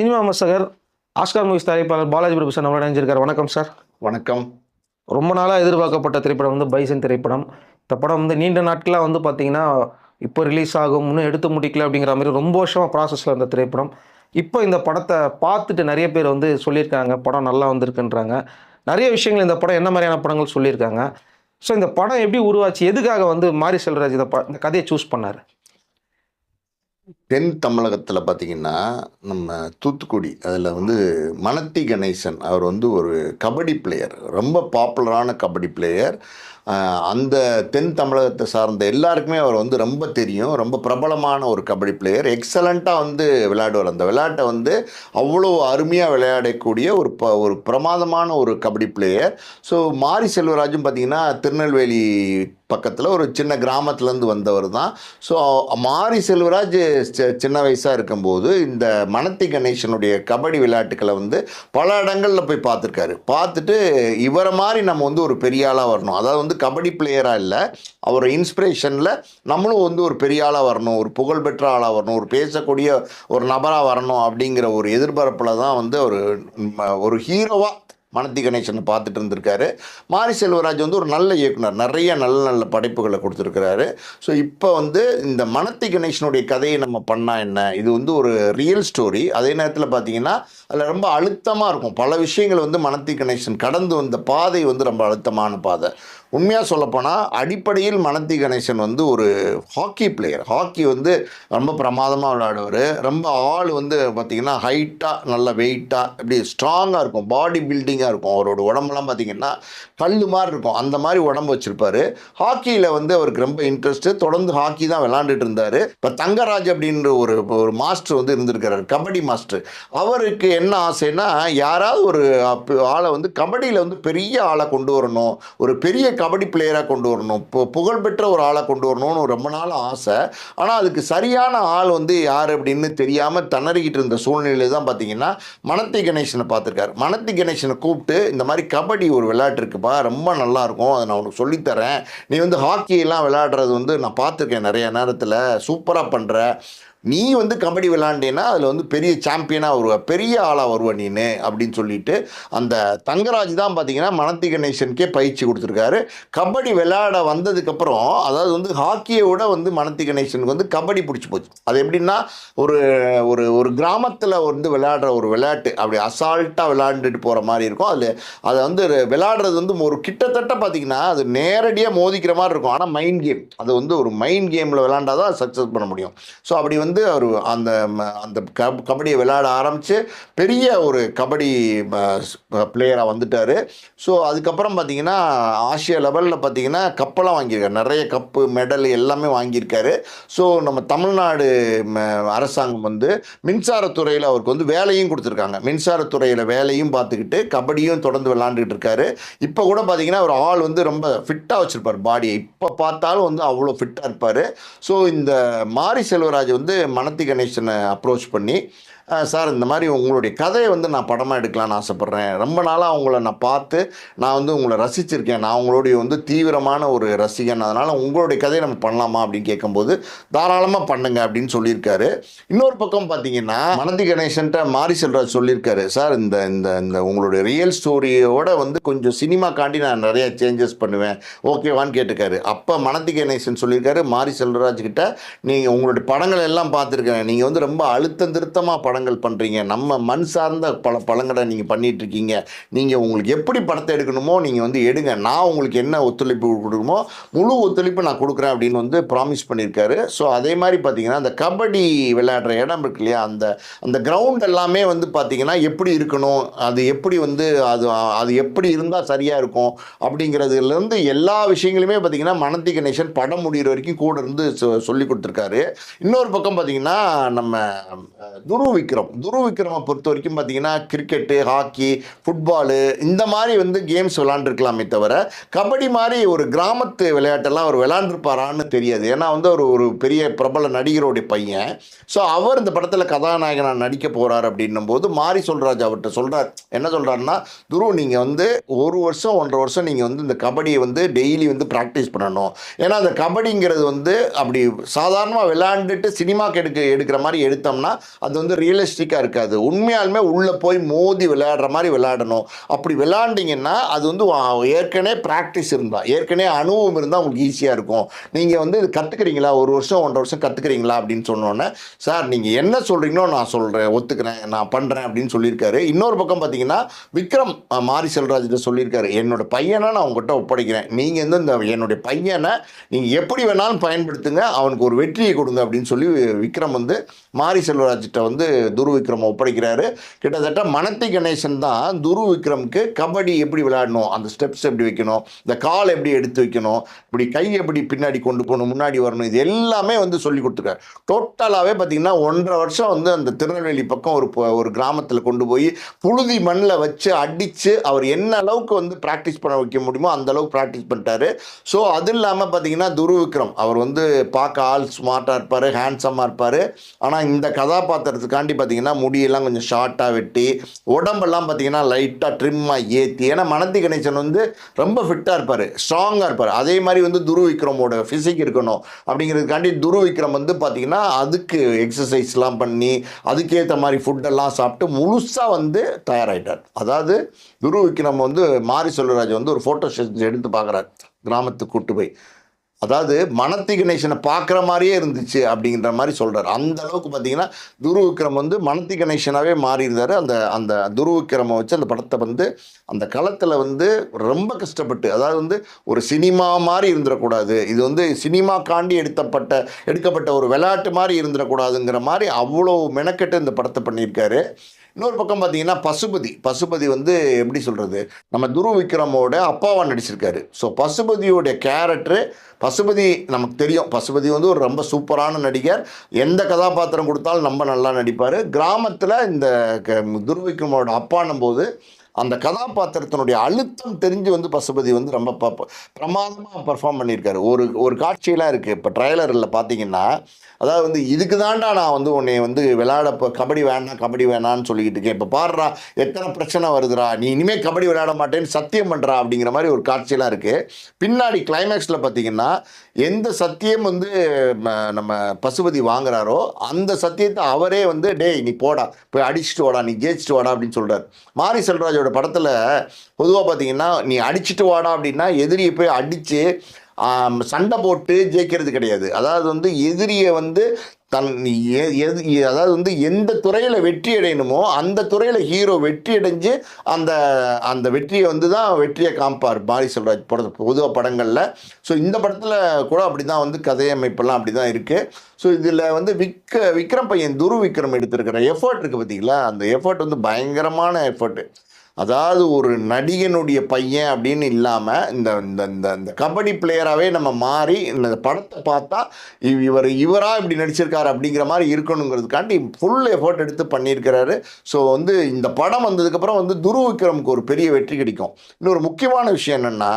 Cinema விமர்சகர் Oscar movies தயாரிப்பாளர் பாலாஜி பிரபு நம்மளோட இணைஞ்சிருக்காரு வணக்கம் சார். வணக்கம். ரொம்ப நாளாக எதிர்பார்க்கப்பட்ட திரைப்படம் வந்து பைசன் திரைப்படம். இந்த படம் வந்து நீண்ட நாட்களாக வந்து பார்த்தீங்கன்னா இப்போ ரிலீஸ் ஆகும் இன்னும் எடுத்து முடிக்கல அப்படிங்கிற மாதிரி ரொம்ப வருஷமாக ப்ராசஸில் இருந்த திரைப்படம். இப்போ இந்த படத்தை பார்த்துட்டு நிறைய பேர் வந்து சொல்லியிருக்காங்க படம் நல்லா வந்திருக்குன்றாங்க. நிறைய விஷயங்கள் இந்த படம் என்ன மாதிரியான படங்கள் சொல்லியிருக்காங்க. ஸோ இந்த படம் எப்படி உருவாச்சு எதுக்காக வந்து மாரி செல்வராஜ் இந்த ப இந்த கதையை சூஸ் பண்ணார்? தென் தமிழகத்தில் பார்த்தீங்கன்னா நம்ம தூத்துக்குடி அதில் வந்து மனத்தி கணேசன் அவர் வந்து ஒரு கபடி பிளேயர் ரொம்ப பாப்புலரான கபடி பிளேயர் அந்த தென் தமிழகத்தை சார்ந்த எல்லாருக்குமே அவர் வந்து ரொம்ப தெரியும். ரொம்ப பிரபலமான ஒரு கபடி பிளேயர் எக்ஸலண்ட்டாக வந்து விளையாடுவார். அந்த விளையாட்டை வந்து அவ்வளோ அருமையாக விளையாடக்கூடிய ஒரு ப ஒரு பிரமாதமான ஒரு கபடி பிளேயர் ஸோ மாரி செல்வராஜும் பார்த்தீங்கன்னா திருநெல்வேலி பக்கத்தில் ஒரு சின்ன கிராமத்துலேருந்து வந்தவர் தான். ஸோ மாரி செல்வராஜ் சின்ன வயசாக இருக்கும்போது இந்த மனத்தி கணேசனுடைய கபடி விளையாட்டுக்களை வந்து பல இடங்களில் போய் பார்த்துருக்காரு. பார்த்துட்டு இவரை மாதிரி நம்ம வந்து ஒரு பெரிய ஆளாக வரணும். அதாவது வந்து கபடி பிளேயராக இல்லை அவர் இன்ஸ்பிரேஷனில் நம்மளும் வந்து ஒரு பெரிய ஆளாக வரணும் ஒரு புகழ்பெற்ற ஆளாக வரணும் ஒரு பேசக்கூடிய ஒரு நபராக வரணும் அப்படிங்கிற ஒரு எதிர்பார்ப்பில் தான் வந்து ஒரு ஒரு ஹீரோவாக மனத்தி கணேசனை பார்த்துட்டு இருந்திருக்காரு. மாரி செல்வராஜ் வந்து ஒரு நல்ல இயக்குனர் நிறைய நல்ல நல்ல படைப்புகளை கொடுத்துருக்கிறாரு. ஸோ இப்போ வந்து இந்த மனத்தி கணேசனுடைய கதையை நம்ம பண்ணால் என்ன? இது வந்து ஒரு ரியல் ஸ்டோரி அதே நேரத்தில் பார்த்தீங்கன்னா அதில் ரொம்ப அழுத்தமாக இருக்கும். பல விஷயங்கள் வந்து மனத்தி கணேசன் கடந்து வந்த பாதை வந்து ரொம்ப அழுத்தமான பாதை. உண்மையாக சொல்லப்போனால் அடிப்படையில் மனத்தி கணேசன் வந்து ஒரு ஹாக்கி பிளேயர் ஹாக்கி வந்து ரொம்ப பிரமாதமாக விளையாடுவார். ரொம்ப ஆள் வந்து பார்த்திங்கன்னா ஹைட்டாக நல்ல வெயிட்டாக இப்படி ஸ்ட்ராங்காக இருக்கும். பாடி பில்டிங்காக இருக்கும். அவரோட உடம்புலாம் பார்த்திங்கன்னா கல் மாதிரி இருக்கும். அந்த மாதிரி உடம்பு வச்சுருப்பாரு. ஹாக்கியில் வந்து அவருக்கு ரொம்ப இன்ட்ரெஸ்ட்டு தொடர்ந்து ஹாக்கி தான் விளாண்டுட்டு இருந்தார். இப்போ தங்கராஜ் அப்படின்ற ஒரு ஒரு மாஸ்டர் வந்து இருந்திருக்கிறார். கபடி மாஸ்டர் அவருக்கு என்ன ஆசைன்னா யாராவது ஒரு ஆளை வந்து கபடியில் வந்து பெரிய ஆளை கொண்டு வரணும். ஒரு பெரிய கபடி பிளேயராக கொண்டு வரணும். இப்போ புகழ்பெற்ற ஒரு ஆளை கொண்டு வரணும்னு ரொம்ப நாள் ஆசை. ஆனால் அதுக்கு சரியான ஆள் வந்து யார் அப்படின்னு தெரியாமல் திணறிக்கிட்டு இருந்த சூழ்நிலையில் தான் பார்த்தீங்கன்னா மனத்தி கணேசனை பார்த்துருக்காரு மனத்தி கணேசனை கூப்பிட்டு இந்த மாதிரி கபடி ஒரு விளையாட்டு இருக்குப்பா ரொம்ப நல்லாயிருக்கும் அதை நான் உனக்கு சொல்லித்தரேன். நீ வந்து ஹாக்கியெல்லாம் விளையாடுறது வந்து நான் பார்த்துருக்கேன் நிறைய நேரத்தில். சூப்பராக பண்ணுற நீ வந்து கபடி விளாண்டேன்னா அதில் வந்து பெரிய சாம்பியனாக வருவ பெரிய ஆளாக வருவ நீனு அப்படின்னு சொல்லிட்டு அந்த தங்கராஜ் தான் பார்த்தீங்கன்னா மனத்தி கணேசனுக்கே பயிற்சி கொடுத்துருக்காரு. கபடி விளையாட வந்ததுக்கப்புறம் அதாவது வந்து ஹாக்கியை விட வந்து மனத்தி கணேசனுக்கு வந்து கபடி பிடிச்சி போச்சு. அது எப்படின்னா ஒரு ஒரு ஒரு கிராமத்தில் வந்து விளையாடுற ஒரு விளையாட்டு. அப்படி அசால்ட்டாக விளையாண்டுட்டு போகிற மாதிரி இருக்கும். அதில் அதை வந்து விளையாடுறது வந்து ஒரு கிட்டத்தட்ட பார்த்தீங்கன்னா அது நேரடியாக மோதிக்கிற மாதிரி இருக்கும். ஆனால் மைண்ட் கேம் அது வந்து ஒரு மைண்ட் கேமில் விளையாண்டா தான் சக்ஸஸ் பண்ண முடியும். ஸோ அப்படி வந்து வந்து அவர் அந்த ம- அந்த கப் கபடியை விளையாட ஆரம்பித்து பெரிய ஒரு கபடி பிளேயராக வந்துட்டார். ஸோ அதுக்கப்புறம் பார்த்தீங்கன்னா ஆசியா லெவலில் பார்த்தீங்கன்னா கப்பெல்லாம் வாங்கியிருக்காரு. நிறைய கப்பு மெடல் எல்லாமே வாங்கியிருக்காரு. ஸோ நம்ம தமிழ்நாடு ம, அரசாங்கம் வந்து மின்சாரத்துறையில் அவருக்கு வந்து வேலையும் கொடுத்துருக்காங்க. மின்சாரத்துறையில் வேலையும் பார்த்துக்கிட்டு கபடியும் தொடர்ந்து விளாண்டுட்டு இருக்காரு. இப்போ கூட பார்த்தீங்கன்னா ஒரு ஆள் வந்து ரொம்ப ஃபிட்டாக வச்சுருப்பார். பாடியை இப்போ பார்த்தாலும் வந்து அவ்வளோ ஃபிட்டாக இருப்பார். ஸோ இந்த மாரி செல்வராஜ் வந்து மனத்தி கணேசனை அப்ரோச் பண்ணி சார் இந்த மாதிரி உங்களுடைய கதையை வந்து நான் படமாக எடுக்கலாம்னு ஆசைப்பட்றேன். ரொம்ப நாளாக அவங்கள நான் பார்த்து நான் வந்து உங்களை ரசிச்சிருக்கேன். நான் உங்களுடைய வந்து தீவிரமான ஒரு ரசிகன். அதனால் உங்களுடைய கதையை நம்ம பண்ணலாமா அப்படின்னு கேட்கும்போது தாராளமாக பண்ணுங்க அப்படின்னு சொல்லியிருக்காரு. இன்னொரு பக்கம் பார்த்தீங்கன்னா மனதி கணேசன்ட்ட மாரி செல்ராஜ் சொல்லியிருக்காரு. சார் இந்த இந்த இந்த உங்களுடைய ரியல் ஸ்டோரியோட வந்து கொஞ்சம் சினிமா காண்டி நான் நிறைய சேஞ்சஸ் பண்ணுவேன். ஓகேவான்னு கேட்டிருக்காரு. அப்போ மனதி கணேசன் சொல்லியிருக்காரு மாரி செல்வராஜ் கிட்ட நீங்கள் உங்களுடைய படங்கள் எல்லாம் பார்த்துருக்கேன். நீங்கள் வந்து ரொம்ப அழுத்தம் திருத்தமாக படம் படங்கள் பண்ணுறீங்க நம்ம மண் சார்ந்த பல பழங்களை நீங்கள் பண்ணிகிட்ருக்கீங்க நீங்கள் உங்களுக்கு எப்படி படத்தை எடுக்கணுமோ நீங்கள் வந்து எடுங்க. நான் உங்களுக்கு என்ன ஒத்துழைப்பு கொடுக்கணுமோ முழு ஒத்துழைப்பு நான் கொடுக்குறேன் அப்படின்னு வந்து ப்ராமிஸ் பண்ணியிருக்காரு. ஸோ அதே மாதிரி பார்த்தீங்கன்னா அந்த கபடி விளையாடுற இடம் இருக்கு இல்லையா? அந்த அந்த கிரவுண்ட் எல்லாமே வந்து பார்த்தீங்கன்னா எப்படி இருக்கணும்? அது எப்படி வந்து அது அது எப்படி இருந்தால் சரியாக இருக்கும்? அப்படிங்கிறதுலேருந்து எல்லா விஷயங்களுமே பார்த்தீங்கன்னா மனதி கணேசன் படம் முடிகிற வரைக்கும் கூட இருந்து சொ- சொல்லி கொடுத்துருக்காரு. இன்னொரு பக்கம் பார்த்தீங்கன்னா நம்ம துருவிக் விக்ரம் துருவ விக்ரமை பொறுத்த வரைக்கும் பார்த்தீங்கன்னா கிரிக்கெட்டு ஹாக்கி ஃபுட்பாலு இந்த மாதிரி வந்து கேம்ஸ் விளாண்டுருக்கலாமே தவிர கபடி மாதிரி ஒரு கிராமத்து விளையாட்டெல்லாம் அவர் விளாண்டுருப்பாரான்னு தெரியாது. ஏன்னா வந்து அவர் ஒரு பெரிய பிரபல நடிகருடைய பையன். ஸோ அவர் இந்த படத்தில் கதாநாயகனாக நடிக்க போகிறார் அப்படின்னும் போது மாரி சொல்ராஜ் அவர்கிட்ட சொல்கிறார் என்ன சொல்கிறாருன்னா துருவ் நீங்கள் வந்து ஒரு வருஷம் ஒன்றரை வருஷம் நீங்கள் வந்து இந்த கபடியை வந்து டெய்லி வந்து ப்ராக்டிஸ் பண்ணணும். ஏன்னா அந்த கபடிங்கிறது வந்து அப்படி சாதாரணமாக விளையாண்டுட்டு சினிமாக்கு எடுக்க எடுக்கிற மாதிரி எடுத்தோம்னா அது வந்து ரியலிஸ்டிக்காக இருக்காது. உண்மையாலுமே உள்ளே போய் மோதி விளையாடுற மாதிரி விளையாடணும். அப்படி விளையாண்டிங்கன்னா அது வந்து ஏற்கனவே ப்ராக்டிஸ் இருந்தால் ஏற்கனவே அனுபவம் இருந்தால் உங்களுக்கு ஈஸியாக இருக்கும். நீங்கள் வந்து இது கற்றுக்குறீங்களா ஒரு வருஷம் ஒன்றரை வருஷம் கற்றுக்குறீங்களா அப்படின்னு சொன்னோன்னே சார் நீங்கள் என்ன சொல்கிறீங்களோ நான் சொல்கிறேன் ஒத்துக்கிறேன் நான் பண்ணுறேன் அப்படின்னு சொல்லியிருக்காரு. இன்னொரு பக்கம் பார்த்தீங்கன்னா விக்ரம் மாரி செல்வராஜ்கிட்ட சொல்லியிருக்காரு. என்னோட பையனை நான் உங்கள்கிட்ட ஒப்படைக்கிறேன். நீங்கள் வந்து இந்த என்னுடைய பையனை நீங்கள் எப்படி வேணாலும் பயன்படுத்துங்க. அவனுக்கு ஒரு வெற்றியை கொடுங்க அப்படின்னு சொல்லி விக்ரம் வந்து மாரி செல்வராஜ்கிட்ட வந்து துரு விக்ரம் ஒப்படைக்கிறாரு. கிட்டத்தட்ட மனத்தி கணேசன் தான் துரு விக்ரம்க்கு கபடி எப்படி விளையாடணும் அந்த ஸ்டெப்ஸ் எப்படி வைக்கணும் இந்த கால் எப்படி எடுத்து வைக்கணும் இப்படி கை எப்படி பின்னாடி கொண்டு போகணும் முன்னாடி வரணும் இது எல்லாமே வந்து சொல்லி கொடுத்துருக்காரு. டோட்டலாகவே பார்த்தீங்கன்னா ஒன்றரை வருஷம் வந்து அந்த திருநெல்வேலி பக்கம் ஒரு ஒரு கிராமத்தில் கொண்டு போய் புழுதி மண்ணில் வச்சு அடித்து அவர் என்ன அளவுக்கு வந்து ப்ராக்டிஸ் பண்ண வைக்க முடியுமோ அந்த அளவுக்கு ப்ராக்டிஸ் பண்ணிட்டாரு. ஸோ அது இல்லாமல் பார்த்தீங்கன்னா துரு விக்ரம் அவர் வந்து பார்க்க ஆள் ஸ்மார்ட்டாக இருப்பார் ஹேண்ட்ஸமாக இருப்பார். ஆனால் இந்த கதாபாத்திரத்துக்காண்டி பார்த்தீங்கன்னா முடியெல்லாம் கொஞ்சம் ஷார்ட்டாக வெட்டி உடம்பெல்லாம் பார்த்தீங்கன்னா லைட்டாக ட்ரிம்மாக ஏற்றி ஏன்னா மனதி கணேசன் வந்து ரொம்ப ஃபிட்டாக இருப்பார் ஸ்ட்ராங்காக இருப்பார். அதே மாதிரி வந்து துரு விக்ரமோட ஃபிசிக் இருக்கணும் அப்படிங்கிறதுக்காண்டி துரு விக்ரம் வந்து பார்த்தீங்கன்னா அதுக்கு எக்ஸசைஸ்லாம் பண்ணி அதுக்கேற்ற மாதிரி ஃபுட்டெல்லாம் சாப்பிட்டு முழுசாக வந்து தயாராகிட்டார் அதாவது துரு விக்ரம் வந்து மாரி செல்வராஜ் வந்து ஒரு ஃபோட்டோ எடுத்து பார்க்குறாரு கிராமத்துக்கு கூட்டு போய். அதாவது மனத்தி கணேசனை பார்க்குற மாதிரியே இருந்துச்சு அப்படிங்கிற மாதிரி சொல்கிறார் அந்த அளவுக்கு பார்த்தீங்கன்னா துரு விக்ரம் வந்து மனத்தி கணேசனாகவே மாறி இருந்தார் அந்த அந்த துரு விக்ரமை வச்சு அந்த படத்தை வந்து அந்த களத்தில் வந்து ரொம்ப கஷ்டப்பட்டு அதாவது வந்து ஒரு சினிமா மாதிரி இருந்துடக்கூடாது. இது வந்து சினிமாக்காண்டி எடுத்தப்பட்ட எடுக்கப்பட்ட ஒரு விளையாட்டு மாதிரி இருந்துடக்கூடாதுங்கிற மாதிரி அவ்வளோ மெனக்கெட்டு இந்த படத்தை பண்ணியிருக்காரு. இன்னொரு பக்கம் பார்த்தீங்கன்னா பசுபதி. பசுபதி வந்து எப்படி சொல்கிறது நம்ம துரு விக்ரமோட அப்பாவாக நடிச்சிருக்காரு. ஸோ பசுபதியோடைய கேரக்டரு பசுபதி நமக்கு தெரியும். பசுபதி வந்து ஒரு ரொம்ப சூப்பரான நடிகர். எந்த கதாபாத்திரம் கொடுத்தாலும் ரொம்ப நல்லா நடிப்பார். கிராமத்தில் இந்த க- துரு விக்ரமோட அப்பானும் போது அந்த கதாபாத்திரத்தினுடைய அழுத்தம் தெரிஞ்சு வந்து பசுபதி வந்து ரொம்ப ப பிரமாதமாக பர்ஃபார்ம் பண்ணியிருக்காரு. ஒரு ஒரு காட்சியெல்லாம் இருக்குது இப்போ ட்ரைலரில் பார்த்தீங்கன்னா அதாவது வந்து இதுக்கு தாண்டா நான் வந்து உன்னை வந்து விளையாட இப்போ கபடி வேணாம் கபடி வேணான்னு சொல்லிக்கிட்டு இருக்கேன். இப்போ பாடுறா எத்தனை பிரச்சனை வருதுடா. நீ இனிமேல் கபடி விளையாட மாட்டேன்னு சத்தியம் பண்ணுறா அப்படிங்கிற மாதிரி ஒரு காட்சியெலாம் இருக்குது பின்னாடி கிளைமேக்ஸில் பார்த்தீங்கன்னா எந்த சத்தியம் வந்து நம்ம பசுபதி வாங்குறாரோ அந்த சத்தியத்தை அவரே வந்து டேய் நீ போடா. போய் அடிச்சுட்டு வாடா நீ ஜெயிச்சுட்டு வாடா அப்படின்னு சொல்கிறார் மாரி செல்வராஜோட படத்தில் பொதுவாக பார்த்தீங்கன்னா நீ அடிச்சுட்டு வாடா அப்படின்னா எதிரியை போய் அடித்து சண்டை போட்டு ஜெயிக்கிறது கிடையாது. அதாவது வந்து எதிரியை வந்து தன் எ- எது அதாவது வந்து எந்த துறையில் வெற்றி அடையணுமோ அந்த துறையில் ஹீரோ வெற்றி அடைஞ்சு அந்த அந்த வெற்றியை வந்து தான் வெற்றியை காமிப்பார் மாரி செல்வராஜ் பட பொதுவாக படங்களில். ஸோ இந்த படத்தில் கூட அப்படி தான் வந்து கதையமைப்பெல்லாம் அப்படி தான் இருக்குது ஸோ இதில் வந்து விக்க விக்ரம் பையன் துரு விக்ரம் எடுத்திருக்கிற எஃபர்ட் இருக்குது பார்த்தீங்களா அந்த எஃபர்ட் வந்து பயங்கரமான எஃபர்ட்டு அதாவது ஒரு நடிகனுடைய பையன் அப்படின்னு இல்லாமல் இந்த இந்த இந்த இந்த கபடி பிளேயராகவே நம்ம மாறி இந்த படத்தை பார்த்தா இவர் இவராக இப்படி நடிச்சிருக்காரு அப்படிங்கிற மாதிரி இருக்கணுங்கிறதுக்காண்டி ஃபுல் எஃபர்ட் எடுத்து பண்ணியிருக்கிறாரு. ஸோ வந்து இந்த படம் வந்ததுக்கப்புறம் வந்து துருவிக்ரமுக்கு ஒரு பெரிய வெற்றி கிடைக்கும். இன்னொரு முக்கியமான விஷயம் என்னென்னா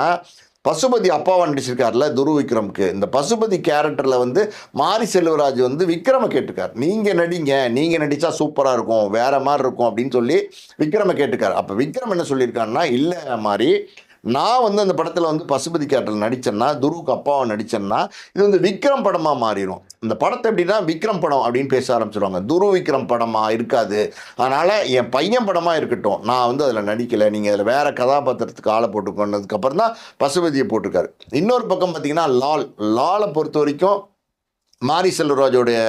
பசுபதி அப்பாவா நடிச்சிருக்கார்ல துரு விக்ரம்க்கு இந்த பசுபதி கேரக்டரில் வந்து மாரி செல்வராஜ் வந்து விக்ரமை கேட்டிருக்கார் நீங்கள் நடிங்க நீங்கள் நடித்தா சூப்பராக இருக்கும் வேற மாதிரி இருக்கும் அப்படின்னு சொல்லி விக்ரமை கேட்டுக்கார். அப்போ விக்ரம் என்ன சொல்லியிருக்காருன்னா இல்லை மாதிரி நான் வந்து அந்த படத்தில் வந்து பசுபதி கேட்டல் நடித்தேன்னா துருவுக்கு அப்பாவை நடித்தேன்னா இது வந்து விக்ரம் படமாக மாறிடும் இந்த படத்தை எப்படின்னா விக்ரம் படம் அப்படின்னு பேச ஆரம்பிச்சிருவாங்க. துரு விக்ரம் படமாக இருக்காது. அதனால் என் பையன் படமாக இருக்கட்டும். நான் வந்து அதில் நடிக்கலை. நீங்கள் அதில் வேறு கதாபாத்திரத்துக்கு ஆளை போட்டு கொண்டதுக்கப்புறம் தான் பசுபதியை போட்டிருக்காரு. இன்னொரு பக்கம் பார்த்தீங்கன்னா லால். லாலை பொறுத்த வரைக்கும் மாரி செல்வராஜோடைய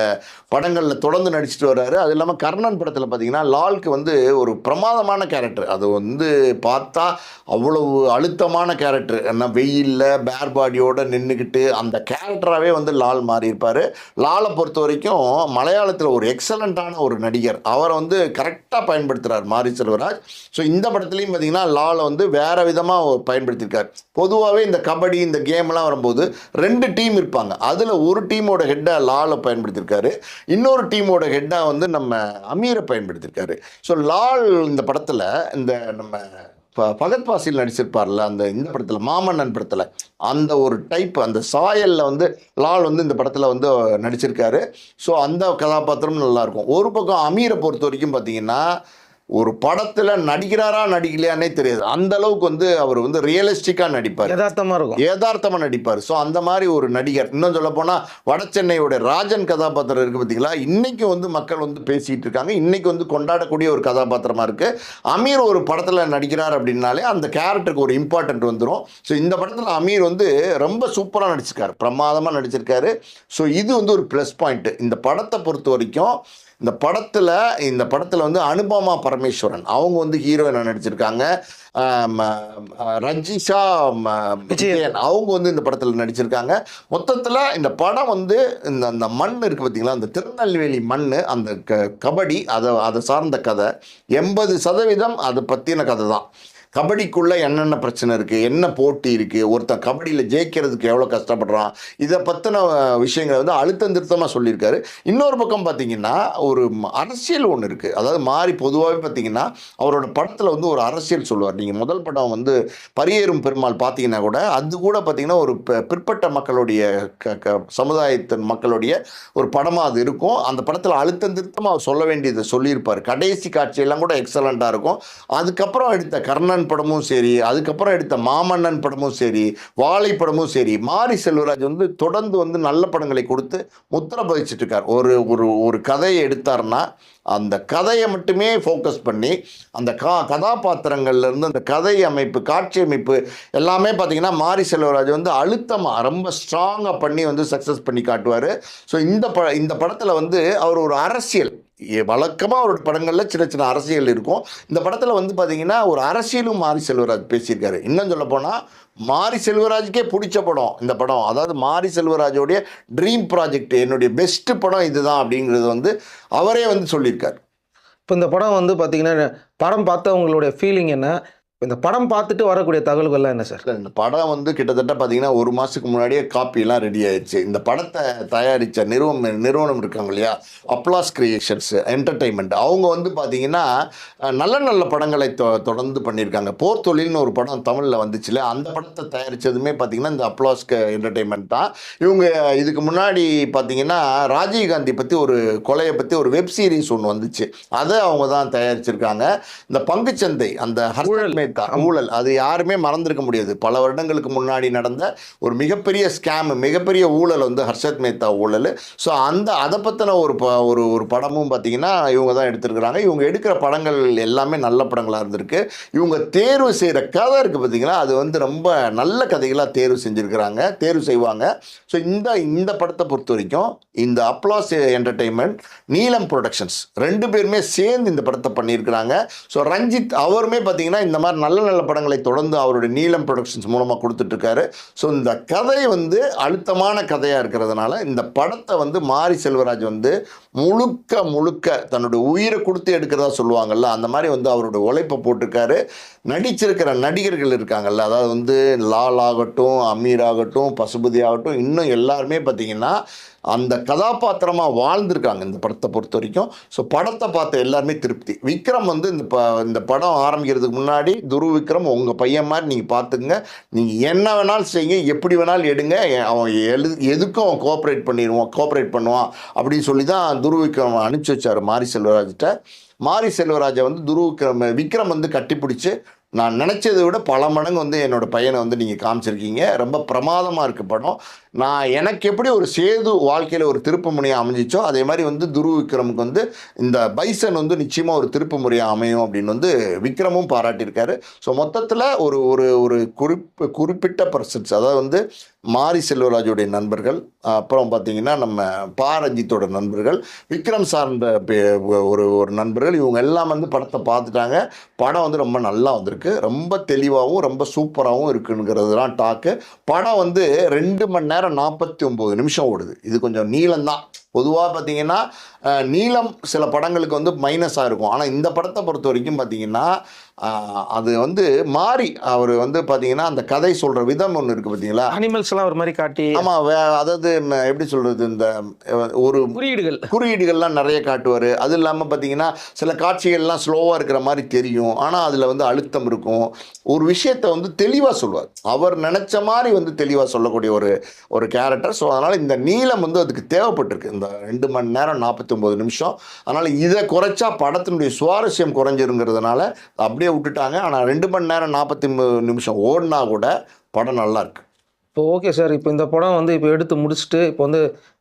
படங்களில் தொடர்ந்து நடிச்சிட்டு வர்றாரு. அது இல்லாமல் கர்ணன் படத்தில் பார்த்தீங்கன்னா லால்க்கு வந்து ஒரு பிரமாதமான கேரக்டர் அது வந்து பார்த்தா அவ்வளவு அழுத்தமான கேரக்டர் என்ன வெயிலில் பேர் பாடியோடு நின்றுக்கிட்டு அந்த கேரக்டராகவே வந்து லால் மாறியிருப்பார். லாலை பொறுத்த வரைக்கும் மலையாளத்தில் ஒரு எக்ஸலண்ட்டான ஒரு நடிகர். அவரை வந்து கரெக்டாக பயன்படுத்துகிறார் மாரி செல்வராஜ் ஸோ இந்த படத்துலையும் பார்த்தீங்கன்னா லாலை வந்து வேறு விதமாக பயன்படுத்தியிருக்கார். பொதுவாகவே இந்த கபடி இந்த கேம்லாம் வரும்போது ரெண்டு டீம் இருப்பாங்க. அதில் ஒரு டீமோட ஹெட் ஹெட்டாக லாலை பயன்படுத்தியிருக்காரு இன்னொரு டீமோட ஹெட்டாக வந்து நம்ம அமீரை பயன்படுத்தியிருக்காரு ஸோ லால் இந்த படத்தில் இந்த நம்ம ப பகத் பாசில் நடிச்சிருப்பார்ல அந்த இந்த படத்தில் மாமன்னன் படத்தில் அந்த ஒரு டைப் அந்த சாயலில் வந்து லால் வந்து இந்த படத்தில் வந்து நடிச்சிருக்காரு. ஸோ அந்த கதாபாத்திரம் நல்லாயிருக்கும் ஒரு பக்கம் அமீரை பொறுத்த வரைக்கும் பார்த்தீங்கன்னா ஒரு படத்தில் நடிக்கிறாரா நடிக்கலையானே தெரியாது. அந்த அளவுக்கு வந்து அவர் வந்து ரியலிஸ்டிக்காக நடிப்பார். யதார்த்தமா இருக்கும். யதார்த்தமாக நடிப்பார். ஸோ அந்த மாதிரி ஒரு நடிகர். இன்னும் சொல்ல போனால் வட சென்னையோட ராஜன் கதாபாத்திரம் இருக்குது பார்த்தீங்களா இன்னைக்கு வந்து மக்கள் வந்து பேசிகிட்டு இருக்காங்க. இன்னைக்கு வந்து கொண்டாடக்கூடிய ஒரு கதாபாத்திரமாக இருக்குது அமீர் ஒரு படத்தில் நடிக்கிறார் அப்படின்னாலே அந்த கேரக்டருக்கு ஒரு இம்பார்ட்டன்ட் வந்துடும் ஸோ இந்த படத்தில் அமீர் வந்து ரொம்ப சூப்பராக நடிச்சிருக்காரு. பிரமாதமாக நடிச்சிருக்காரு. ஸோ இது வந்து ஒரு ப்ளஸ் பாயிண்ட் இந்த படத்தை பொறுத்த வரைக்கும் இந்த படத்தில் இந்த படத்தில் வந்து அனுபமா பரமேஸ்வரன். அவங்க வந்து ஹீரோயினாக நடிச்சிருக்காங்க. ரஞ்சிஷா விஜயன். அவங்க வந்து இந்த படத்தில் நடிச்சிருக்காங்க. மொத்தத்தில் இந்த படம் வந்து இந்த அந்த மண் இருக்குது பார்த்தீங்களா அந்த திருநெல்வேலி மண் அந்த க கபடி அதை அதை சார்ந்த கதை. எண்பது சதவீதம் அதை பற்றின கதை தான். கபடிக்குள்ளே என்னென்ன பிரச்சனை இருக்குது என்ன போட்டி இருக்குது ஒருத்தன் கபடியில் ஜெயிக்கிறதுக்கு எவ்வளோ கஷ்டப்படுறான்? இதை பற்றின விஷயங்களை வந்து அழுத்தம் திருத்தமாக சொல்லியிருக்காரு. இன்னொரு பக்கம் பார்த்தீங்கன்னா ஒரு அரசியல் ஒன்று இருக்குது அதாவது மாறி பொதுவாகவே பார்த்தீங்கன்னா அவரோட படத்தில் வந்து ஒரு அரசியல் சொல்லுவார். நீங்கள் முதல் படம் வந்து பரியேறும் பெருமாள் பார்த்தீங்கன்னா கூட அது கூட பார்த்தீங்கன்னா ஒரு பிற்பட்ட மக்களுடைய க க சமுதாயத்தின் மக்களுடைய ஒரு படமாக அது இருக்கும். அந்த படத்தில் அழுத்தம் திருத்தமாக அவர் சொல்ல வேண்டியதை சொல்லியிருப்பார். கடைசி காட்சியெல்லாம் கூட எக்ஸலண்ட்டாக இருக்கும். அதுக்கப்புறம் எடுத்த கர்ணன் படமும் சரி அதுக்கப்புறம் எடுத்த மாமன்னன் படமும் சரி வாழை படமும் சரி மாரி செல்வராஜ் வந்து தொடர்ந்து வந்து நல்ல படங்களை கொடுத்து முத்திரை பதிச்சிட்டு இருக்கார். ஒரு ஒரு ஒரு கதையை எடுத்தாருன்னா அந்த கதையை மட்டுமே ஃபோக்கஸ் பண்ணி அந்த கா கதாபாத்திரங்கள்லேருந்து அந்த கதை அமைப்பு காட்சி அமைப்பு எல்லாமே பார்த்தீங்கன்னா மாரி செல்வராஜ் வந்து அழுத்தமாக ரொம்ப ஸ்ட்ராங்காக பண்ணி வந்து சக்ஸஸ் பண்ணி காட்டுவார். ஸோ இந்த ப இந்த படத்தில் வந்து அவர் ஒரு அரசியல். வழக்கமாக அவரோட படங்களில் சின்ன சின்ன அரசியல் இருக்கும். இந்த படத்தில் வந்து பார்த்திங்கன்னா ஒரு அரசியலும் மாரி செல்வராஜ் பேசியிருக்காரு. இன்னும் சொல்ல போனால் மாரி செல்வராஜுக்கே பிடிச்ச படம் இந்த படம். அதாவது மாரி செல்வராஜோடைய ட்ரீம் ப்ராஜெக்ட் என்னுடைய பெஸ்ட்டு படம் இதுதான் அப்படிங்கிறது வந்து அவரே வந்து சொல்லியிருக்கார். இப்போ இந்த படம் வந்து பார்த்திங்கன்னா படம் பார்த்தவங்களுடைய ஃபீலிங் என்ன? இந்த படம் பார்த்துட்டு வரக்கூடிய தகவல்கள்லாம் என்ன சார்? இந்த படம் வந்து கிட்டத்தட்ட பார்த்தீங்கன்னா ஒரு மாதத்துக்கு முன்னாடியே காப்பிலாம் ரெடி ஆயிடுச்சு. இந்த படத்தை தயாரித்த நிறுவனம் நிறுவனம் இருக்காங்க இல்லையா? அப்ளாஸ் கிரியேஷன்ஸ் என்டர்டைன்மெண்ட் அவங்க வந்து பார்த்தீங்கன்னா நல்ல நல்ல படங்களை தொடர்ந்து பண்ணியிருக்காங்க. போர் தொழில்னு ஒரு படம் தமிழில் வந்துச்சுல அந்த படத்தை தயாரித்ததுமே பார்த்தீங்கன்னா இந்த அப்ளாஸ் என்டர்டைன்மெண்ட் தான். இவங்க இதுக்கு முன்னாடி பார்த்தீங்கன்னா ராஜீவ்காந்தி பற்றி ஒரு கொலையை பற்றி ஒரு வெப் சீரிஸ் ஒன்று வந்துச்சு. அதை அவங்க தான் தயாரிச்சிருக்காங்க. இந்த பங்குச்சந்தை அந்த மேத்தா ஊழல். அது யாருமே மறந்துருக்க முடியாது. பல வருடங்களுக்கு முன்னாடி நடந்த ஒரு மிகப்பெரிய ஸ்கேம் மிகப்பெரிய ஊழல் வந்து ஹர்ஷத் மேத்தா ஊழல். ஸோ அந்த அதை பற்றின ஒரு ப ஒரு ஒரு படமும் பார்த்தீங்கன்னா இவங்க தான் எடுத்திருக்கிறாங்க. இவங்க எடுக்கிற படங்கள் எல்லாமே நல்ல படங்களாக இருந்திருக்கு. இவங்க தேர்வு செய்கிற கதை இருக்குது பார்த்தீங்கன்னா அது வந்து ரொம்ப நல்ல கதைகளாக தேர்வு செஞ்சுருக்கிறாங்க. தேர்வு செய்வாங்க. ஸோ இந்த இந்த படத்தை பொறுத்த வரைக்கும் இந்த அப்ளாஸ் என்டர்டெயின்மெண்ட் நீலம் ப்ரொடக்ஷன்ஸ் ரெண்டு பேருமே சேர்ந்து இந்த படத்தை பண்ணியிருக்கிறாங்க. ஸோ ரஞ்சித் அவருமே பார்த்தீங்கன்னா இந்த மாதிரி நல்ல நல்ல படங்களை தொடர்ந்து அவருடைய நீலம் ப்ரொடக்ஷன்ஸ் மூலமாக கொடுத்துட்ருக்காரு. ஸோ இந்த கதை வந்து அழுத்தமான கதையாக இருக்கிறதுனால இந்த படத்தை வந்து மாரி செல்வராஜ் வந்து முழுக்க முழுக்க தன்னுடைய உயிரை கொடுத்து எடுக்கிறதா சொல்லுவாங்கள்ல அந்த மாதிரி வந்து அவருடைய உழைப்பை போட்டிருக்காரு. நடிச்சிருக்கிற நடிகர்கள் இருக்காங்கல்ல அதாவது வந்து லால் ஆகட்டும் அமீர் ஆகட்டும் பசுபதி ஆகட்டும் இன்னும் எல்லாருமே பார்த்தீங்கன்னா அந்த கதாபாத்திரமாக வாழ்ந்திருக்காங்க இந்த படத்தை பொறுத்த வரைக்கும். ஸோ படத்தை பார்த்த எல்லாருமே திருப்தி. விக்ரம் வந்து இந்த ப இந்த படம் ஆரம்பிக்கிறதுக்கு முன்னாடி துரு விக்ரம் உங்கள் பையன் மாதிரி நீங்கள் பார்த்துக்குங்க. நீங்கள் என்ன வேணாலும் செய்யுங்க எப்படி வேணாலும் எடுங்க. அவன் எழு எதுக்கும் அவன் கோஆப்ரேட் பண்ணிடுவான் கோஆப்ரேட் பண்ணுவான் அப்படின்னு சொல்லி தான் துரு விக்ரம் அனுப்பிச்சி வச்சார் மாரி செல்வராஜ்கிட்ட. மாரி செல்வராஜை வந்து துரு விக்ரம் வந்து கட்டிப்பிடிச்சு நான் நினச்சதை விட பல மடங்கு வந்து என்னோட பையனை வந்து நீங்கள் காமிச்சிருக்கீங்க. ரொம்ப பிரமாதமாக இருக்குது படம். நான் எனக்கு எப்படி ஒரு சேது வாழ்க்கையில் ஒரு திருப்பு முனையாக அமைஞ்சிச்சோ அதே மாதிரி வந்து துரு விக்ரமுக்கு வந்து இந்த பைசன் வந்து நிச்சயமாக ஒரு திருப்பு முறையாக அமையும் அப்படின்னு வந்து விக்ரமும் பாராட்டியிருக்காரு. ஸோ மொத்தத்தில் ஒரு ஒரு ஒரு குறிப்பு குறிப்பிட்ட பர்சன்ஸ் அதாவது வந்து மாரி செல்வராஜுடைய நண்பர்கள் அப்புறம் பார்த்தீங்கன்னா நம்ம பாரஞ்சித்தோட நண்பர்கள் விக்ரம் சார்ந்த பே- ஒரு ஒரு நண்பர்கள் இவங்க எல்லாம் வந்து படத்தை பார்த்துட்டாங்க. படம் வந்து ரொம்ப நல்லா வந்திருக்கு. ரொம்ப தெளிவாகவும் ரொம்ப சூப்பராகவும் இருக்குங்கிறது தான் டாக்கு. படம் வந்து ரெண்டு மணி நேரம் நாற்பத்தி ஒம்பது நிமிஷம் ஓடுது. இது கொஞ்சம் நீளம்தான். பொதுவாக பார்த்தீங்கன்னா நீளம் சில படங்களுக்கு வந்து மைனஸாக இருக்கும். ஆனால் இந்த படத்தை பொறுத்த வரைக்கும் பார்த்தீங்கன்னா அது வந்து மாறி. அவர் வந்து பார்த்தீங்கன்னா அந்த கதை சொல்கிற விதம் ஒன்று இருக்குது பார்த்தீங்களா அனிமல்ஸ் எல்லாம் ஒரு மாதிரி காட்டி ஆமாம் அதாவது எப்படி சொல்கிறது இந்த ஒரு குறியீடுகள். குறியீடுகள்லாம் நிறைய காட்டுவார். அது இல்லாமல் பார்த்தீங்கன்னா சில காட்சிகள்லாம் ஸ்லோவாக இருக்கிற மாதிரி தெரியும். ஆனால் அதில் வந்து அழுத்தம் இருக்கும். ஒரு விஷயத்தை வந்து தெளிவாக சொல்லுவார் அவர் நினச்ச மாதிரி வந்து தெளிவாக சொல்லக்கூடிய ஒரு ஒரு கேரக்டர் ஸோ அதனால் இந்த நீளம் வந்து அதுக்கு தேவைப்பட்டிருக்கு. இந்த அந்த ரெண்டு மணி நேரம் நாற்பத்தி ஒம்பது நிமிஷம். அதனால் இதை குறைச்சா படத்தினுடைய சுவாரஸ்யம் குறைஞ்சிருங்கிறதுனால அப்படியே விட்டுட்டாங்க. ஆனால் ரெண்டு மணி நேரம் நாற்பத்தி நிமிஷம் ஓடினா கூட படம் நல்லாயிருக்கு இப்போ ஓகே சார். இப்போ இந்த படம் வந்து இப்போ எடுத்து முடிச்சுட்டு இப்போ வந்து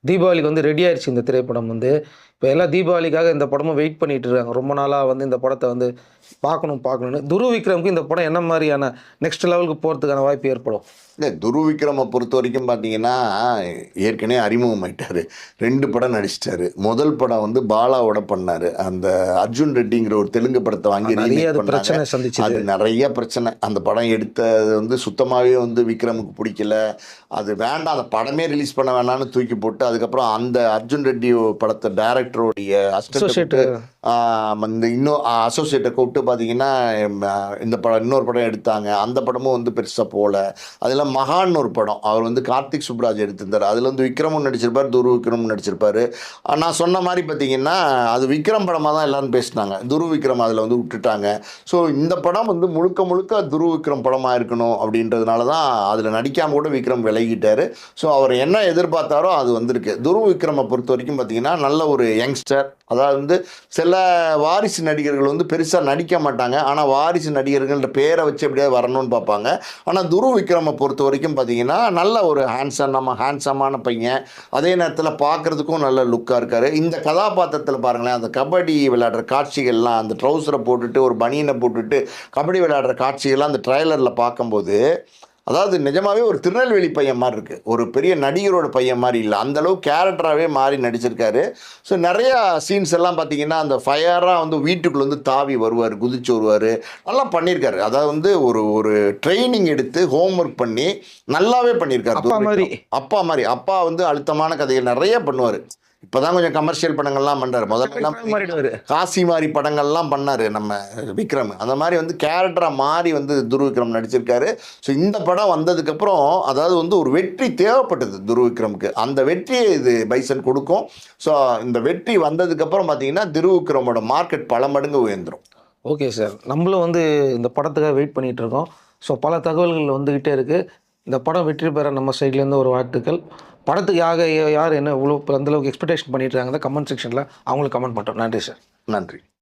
தீபாவளிக்கு வந்து ரெடி ஆயிடுச்சு இந்த திரைப்படம் வந்து. இப்போ எல்லாம் தீபாவளிக்காக இந்த படமும் வெயிட் பண்ணிட்டு இருக்காங்க. ரொம்ப நாளாக வந்து இந்த படத்தை வந்து பார்க்கணும் பார்க்கணும்னு. துரு விக்ரமுக்கு இந்த படம் என்ன மாதிரியான நெக்ஸ்ட் லெவலுக்கு போகிறதுக்கான வாய்ப்பு ஏற்படும்? இல்லை துருவிக்ரமை பொறுத்த வரைக்கும் பார்த்தீங்கன்னா ஏற்கனவே அறிமுகமாயிட்டாரு. ரெண்டு படம் நடிச்சிட்டாரு. முதல் படம் வந்து பாலாவோட பண்ணாரு. அந்த அர்ஜுன் ரெட்டிங்கிற ஒரு தெலுங்கு படத்தை வாங்கி நிறைய. பிரச்சனை சந்திச்சது. அது நிறைய பிரச்சனை. அந்த படம் எடுத்தது வந்து சுத்தமாகவே வந்து விக்ரமுக்கு பிடிக்கல. அது வேண்டாம் அந்த படமே ரிலீஸ் பண்ண வேணாம்னு தூக்கி போட்டு அதுக்கப்புறம் அந்த அர்ஜுன் ரெட்டி படத்தை டைரக்டருடைய அசோசியேட் அசிஸ்டன்ட் இந்த இன்னும் அசோசியேட்டை கூப்பிட்டு பார்த்தீங்கன்னா இந்த படம் இன்னொரு படம் எடுத்தாங்க. அந்த படமும் வந்து பெருசாக போகல அதில் மகான் ஒரு படம். அவர் வந்து கார்த்திக் சுப்ராஜ் எடுத்திருந்தார். அதில் வந்து விக்ரமும் நடிச்சிருப்பார் துரு விக்ரமும் நடிச்சிருப்பார் நான் சொன்ன மாதிரி பார்த்தீங்கன்னா அது விக்ரம் படமாக தான் எல்லோரும் பேசினாங்க. துரு விக்ரம் அதில் வந்து விட்டுட்டாங்க. ஸோ இந்த படம் வந்து முழுக்க முழுக்க துரு விக்ரம் படமாக இருக்கணும் அப்படின்றதுனால தான் அதில் நடிக்காமல் கூட விக்ரம் விலகிட்டார். ஸோ அவர் என்ன எதிர்பார்த்தாரோ அது வந்திருக்கு. துரு விக்ரமை பொறுத்த வரைக்கும் பார்த்தீங்கன்னா நல்ல ஒரு யங்ஸ்டர். அதாவது வந்து சில வாரிசு நடிகர்கள் வந்து பெருசாக நடிக்க மாட்டாங்க. ஆனால் வாரிசு நடிகர்கள்ன்ற பேரை வச்சு எப்படியாவது வரணும்னு பார்ப்பாங்க. ஆனால் துரு விக்ரமை பொறுத்த வரைக்கும் பார்த்தீங்கன்னா நல்ல ஒரு ஹேண்ட்ஸம் நம்ம ஹேண்ட்ஸமான பையன். அதே நேரத்தில் பார்க்குறதுக்கும் நல்ல லுக்காக இருக்கார். இந்த கதாபாத்திரத்தில் பாருங்களேன் அந்த கபடி விளையாடுற காட்சிகள்லாம் அந்த ட்ரௌசரை போட்டுட்டு ஒரு பனியனை போட்டுட்டு கபடி விளையாடுற காட்சிகள்லாம் அந்த ட்ரைலரில் பார்க்கும்போது அதாவது நிஜமாவே ஒரு திருநெல்வேலி பையன் மாதிரி இருக்கு. ஒரு பெரிய நடிகரோட பையன் மாதிரி இல்லை. அந்த அளவு கேரக்டராகவே மாறி நடிச்சிருக்காரு. ஸோ நிறையா சீன்ஸ் எல்லாம் பார்த்தீங்கன்னா அந்த ஃபயராக வந்து வீட்டுக்குள்ள வந்து தாவி வருவார் குதிச்சு வருவார். நல்லா பண்ணியிருக்காரு அதாவது வந்து ஒரு ஒரு ட்ரைனிங் எடுத்து ஹோம்ஒர்க் பண்ணி நல்லாவே பண்ணியிருக்காரு அப்பா மாதிரி. அப்பா மாதிரி. அப்பா வந்து அழுத்தமான கதைகள் நிறைய பண்ணுவார். இப்போதான் கொஞ்சம் கமர்ஷியல் படங்கள்லாம் பண்ணுறாரு முதல்ல காசி மாதிரி படங்கள்லாம் பண்ணார் நம்ம விக்ரம். அந்த மாதிரி வந்து கேரக்டராக மாறி வந்து துருவிக்ரம் நடிச்சிருக்காரு. ஸோ இந்த படம் வந்ததுக்கப்புறம் அதாவது வந்து ஒரு வெற்றி தேவைப்பட்டது துருவிக்ரமுக்கு. அந்த வெற்றியை இது பைசன் கொடுக்கும். ஸோ இந்த வெற்றி வந்ததுக்கப்புறம் பார்த்தீங்கன்னா திருவிக்ரமோட மார்க்கெட் பல மடங்கு உயர்ந்துரும். ஓகே சார் நம்மளும் வந்து இந்த படத்துக்காக வெயிட் பண்ணிட்டு இருக்கோம். ஸோ பல தகவல்கள் வந்துக்கிட்டே இருக்குது இந்த படம் வெற்றி பெற நம்ம சைட்லேருந்து ஒரு வாழ்த்துக்கள். படத்துக்கு யார் என்ன இவ்வளோ அந்தளவுக்கு எக்ஸ்பெக்டேஷன் பண்ணிட்டு இருக்காங்க கமெண்ட் செக்ஷனில் அவங்களுக்கு கமெண்ட் பண்ணுறோம் நன்றி சார் நன்றி.